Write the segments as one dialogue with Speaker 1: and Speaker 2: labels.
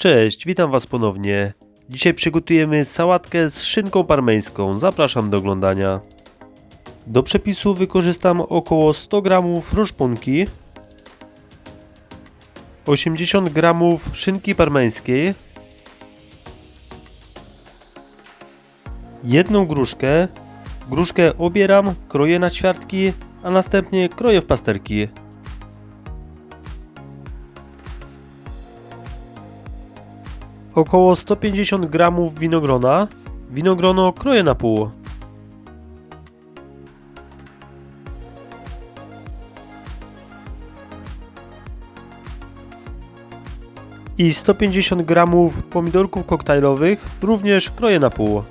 Speaker 1: Cześć, witam Was ponownie. Dzisiaj przygotujemy sałatkę z szynką parmeńską. Zapraszam do oglądania. Do przepisu wykorzystam około 100 g roszpunki, 80 g szynki parmeńskiej, jedną gruszkę. Gruszkę obieram, kroję na ćwiartki, a następnie kroję w plasterki. Około 150 gramów winogrona. Winogrono kroję na pół. I 150 gramów pomidorków koktajlowych, również kroję na pół.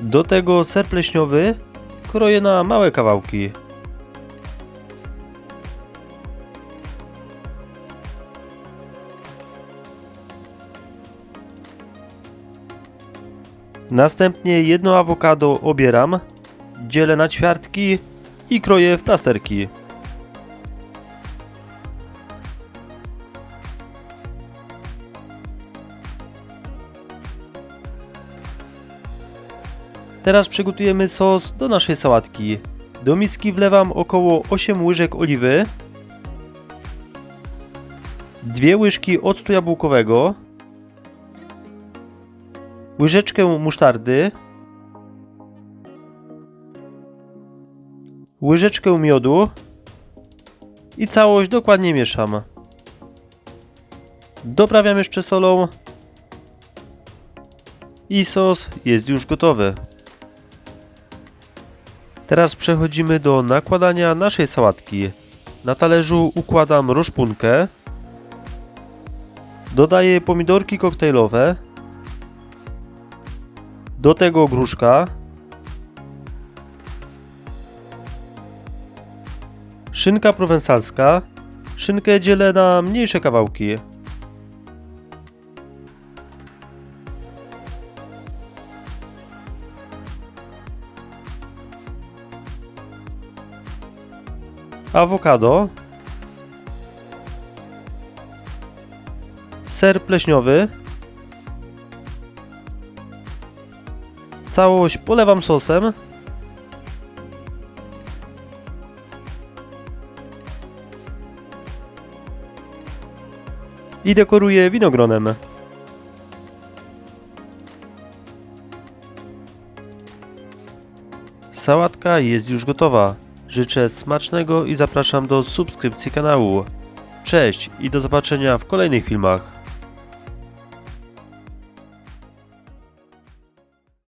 Speaker 1: Do tego ser pleśniowy kroję na małe kawałki. Następnie jedno awokado obieram, dzielę na ćwiartki i kroję w plasterki. Teraz przygotujemy sos do naszej sałatki. Do miski wlewam około 8 łyżek oliwy, dwie łyżki octu jabłkowego, łyżeczkę musztardy, łyżeczkę miodu i całość dokładnie mieszam. Doprawiam jeszcze solą i sos jest już gotowy. Teraz przechodzimy do nakładania naszej sałatki. Na talerzu układam roszpunkę. Dodaję pomidorki koktajlowe. Do tego gruszka. Szynka prowensalska. Szynkę dzielę na mniejsze kawałki. awokado, ser pleśniowy, całość polewam sosem, i dekoruję winogronem. Sałatka jest już gotowa. Życzę smacznego i zapraszam do subskrypcji kanału. Cześć i do zobaczenia w kolejnych filmach.